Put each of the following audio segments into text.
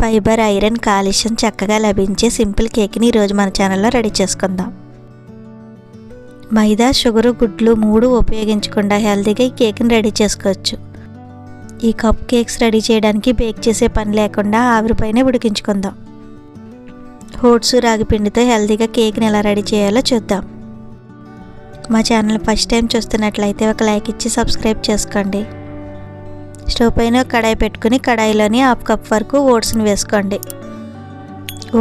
Fibre iron కాలుష్యం చక్కగా లభించే సింపుల్ కేక్ని ఈరోజు మన ఛానల్లో రెడీ చేసుకుందాం. మైదా షుగరు గుడ్లు మూడు ఉపయోగించకుండా హెల్తీగా ఈ కేక్ని రెడీ చేసుకోవచ్చు. ఈ కప్ కేక్స్ రెడీ చేయడానికి బేక్ చేసే పని లేకుండా ఆవిరిపైనే ఉడికించుకుందాం. ఓట్స్ రాగి పిండితో హెల్తీగా కేక్ని ఎలా రెడీ చేయాలో చూద్దాం. మా ఛానల్ ఫస్ట్ టైం చూస్తున్నట్లయితే ఒక లైక్ ఇచ్చి సబ్స్క్రైబ్ చేసుకోండి. స్టవ్ పైన ఒక కడాయి పెట్టుకుని కడాయిలోని హాఫ్ కప్ వరకు ఓట్స్ని వేసుకోండి.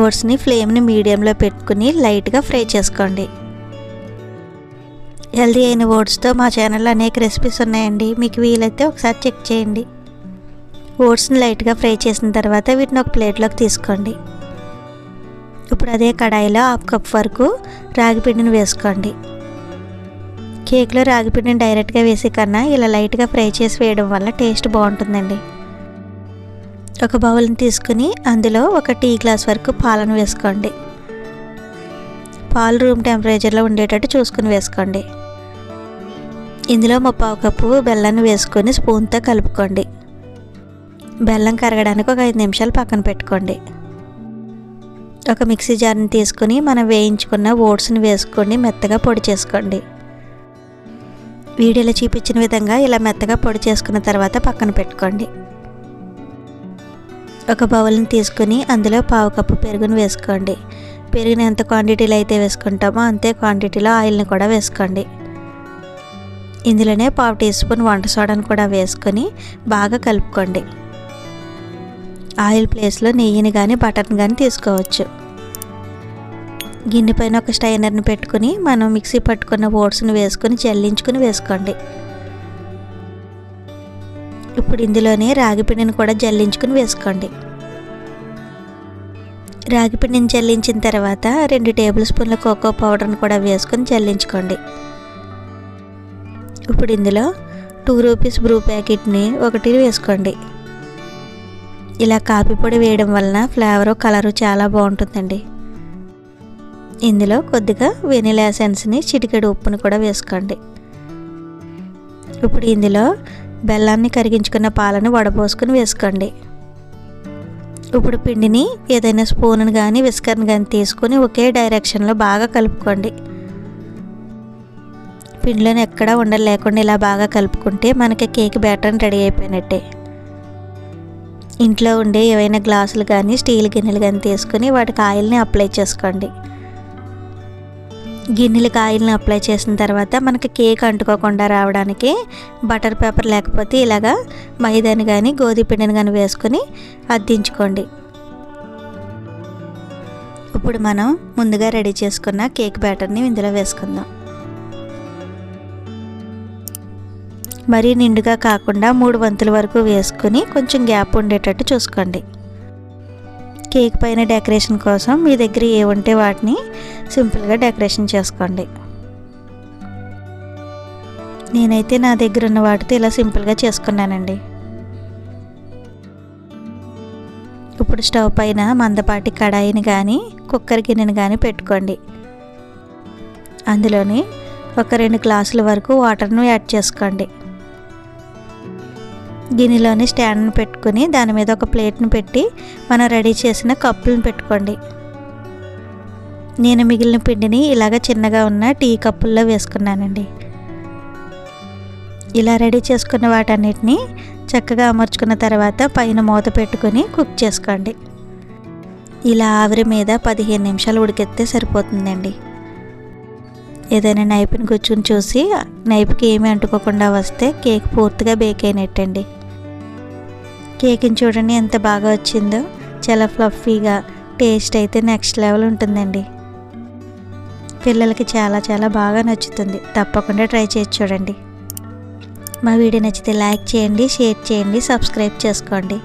ఓట్స్ని ఫ్లేమ్ని మీడియంలో పెట్టుకుని లైట్గా ఫ్రై చేసుకోండి. హెల్దీ అయిన ఓట్స్తో మా ఛానల్లో అనేక రెసిపీస్ ఉన్నాయండి. మీకు వీలైతే ఒకసారి చెక్ చేయండి. ఓట్స్ని లైట్గా ఫ్రై చేసిన తర్వాత వీటిని ఒక ప్లేట్లోకి తీసుకోండి. ఇప్పుడు అదే కడాయిలో హాఫ్ కప్ వరకు రాగి పిండిని వేసుకోండి. కేక్లో రాగిపిండిని డైరెక్ట్గా వేసే కన్నా ఇలా లైట్గా ఫ్రై చేసి వేయడం వల్ల టేస్ట్ బాగుంటుందండి. ఒక బౌల్ని తీసుకుని అందులో ఒక టీ గ్లాస్ వరకు పాలను వేసుకోండి. పాలు రూమ్ టెంపరేచర్లో ఉండేటట్టు చూసుకుని వేసుకోండి. ఇందులో ముప్పావు కప్పు బెల్లాన్ని వేసుకొని స్పూన్తో కలుపుకోండి. బెల్లం కరగడానికి ఒక ఐదు నిమిషాలు పక్కన పెట్టుకోండి. ఒక మిక్సీ జార్ని తీసుకుని మనం వేయించుకున్న ఓట్స్ని వేసుకొని మెత్తగా పొడి చేసుకోండి. వీడియోలో చూపించిన విధంగా ఇలా మెత్తగా పొడి చేసుకున్న తర్వాత పక్కన పెట్టుకోండి. ఒక బౌల్ని తీసుకుని అందులో పావు కప్పు పెరుగును వేసుకోండి. పెరుగుని ఎంత క్వాంటిటీలో అయితే వేసుకుంటామో అంతే క్వాంటిటీలో ఆయిల్ని కూడా వేసుకోండి. ఇందులోనే పావు టీ స్పూన్ వంట సోడాను కూడా వేసుకొని బాగా కలుపుకోండి. ఆయిల్ ప్లేస్లో నెయ్యిని కానీ బటర్ని కానీ తీసుకోవచ్చు. గిన్నె పైన ఒక స్టైనర్ని పెట్టుకుని మనం మిక్సీ పట్టుకున్న ఓట్స్ని వేసుకొని జల్లించుకుని వేసుకోండి. ఇప్పుడు ఇందులోనే రాగిపిండిని కూడా జల్లించుకుని వేసుకోండి. రాగిపిండిని జల్లించిన తర్వాత రెండు టేబుల్ స్పూన్ల కోకో పౌడర్ని కూడా వేసుకొని జల్లించుకోండి. ఇప్పుడు ఇందులో టూ రూపీస్ బ్రూ ప్యాకెట్ని ఒకటి వేసుకోండి. ఇలా కాఫీ పొడి వేయడం వలన ఫ్లేవరు కలరు చాలా బాగుంటుందండి. ఇందులో కొద్దిగా వెనిలా ఎసెన్స్ని చిటికెడు ఉప్పును కూడా వేసుకోండి. ఇప్పుడు ఇందులో బెల్లాన్ని కరిగించుకున్న పాలను వడపోసుకుని వేసుకోండి. ఇప్పుడు పిండిని ఏదైనా స్పూన్ కానీ విస్కర్ని కానీ తీసుకొని ఒకే డైరెక్షన్లో బాగా కలుపుకోండి. పిండిలోని ఎక్కడా ఉండలు లేకుండా ఇలా బాగా కలుపుకుంటే మనకి కేక్ బ్యాటర్ని రెడీ అయిపోయినట్టే. ఇంట్లో ఉండే ఏవైనా గ్లాసులు కానీ స్టీల్ గిన్నెలు కానీ తీసుకొని వాటికి ఆయిల్ని అప్లై చేసుకోండి. గిన్నెలకు ఆయిల్ని అప్లై చేసిన తర్వాత మనకి కేక్ అంటుకోకుండా రావడానికి బటర్ పేపర్ లేకపోతే ఇలాగా మైదాని కానీ గోధుమ పిండిని కానీ వేసుకొని అద్దించుకోండి. ఇప్పుడు మనం ముందుగా రెడీ చేసుకున్న కేక్ బ్యాటర్ని ఇందులో వేసుకుందాం. మరీ నిండుగా కాకుండా మూడు వంతుల వరకు వేసుకుని కొంచెం గ్యాప్ ఉండేటట్టు చూసుకోండి. కేక్ పైన డెకరేషన్ కోసం మీ దగ్గర ఏముంటే వాటిని సింపుల్గా డెకరేషన్ చేసుకోండి. నేనైతే నా దగ్గర ఉన్న వాటితో ఇలా సింపుల్గా చేసుకున్నానండి. ఇప్పుడు స్టవ్ పైన మందపాటి కడాయిని కానీ కుక్కర్ గిన్నెని కానీ పెట్టుకోండి. అందులోని ఒక రెండు గ్లాసుల వరకు వాటర్ను యాడ్ చేసుకోండి. గిన్నెలోని స్టాండ్ని పెట్టుకుని దాని మీద ఒక ప్లేట్ని పెట్టి మనం రెడీ చేసిన కప్పులను పెట్టుకోండి. నేను మిగిలిన పిండిని ఇలాగ చిన్నగా ఉన్న టీ కప్పుల్లో వేసుకున్నానండి. ఇలా రెడీ చేసుకున్న వాటన్నిటిని చక్కగా అమర్చుకున్న తర్వాత పైన మూత పెట్టుకొని కుక్ చేసుకోండి. ఇలా ఆవిరి మీద పదిహేను నిమిషాలు ఉడికెత్తే సరిపోతుందండి. ఏదైనా నైపుని కూర్చుని చూసి నైపుకి ఏమీ అంటుకోకుండా వస్తే కేక్ పూర్తిగా బేక్ అయినట్టండి. కేక్ని చూడండి ఎంత బాగా వచ్చిందో. చాలా ఫ్లఫీగా టేస్ట్ అయితే నెక్స్ట్ లెవెల్ ఉంటుందండి. పిల్లలకి చాలా చాలా బాగా నచ్చుతుంది. తప్పకుండా ట్రై చేసి చూడండి. మా వీడియో నచ్చితే లైక్ చేయండి షేర్ చేయండి సబ్స్క్రైబ్ చేసుకోండి.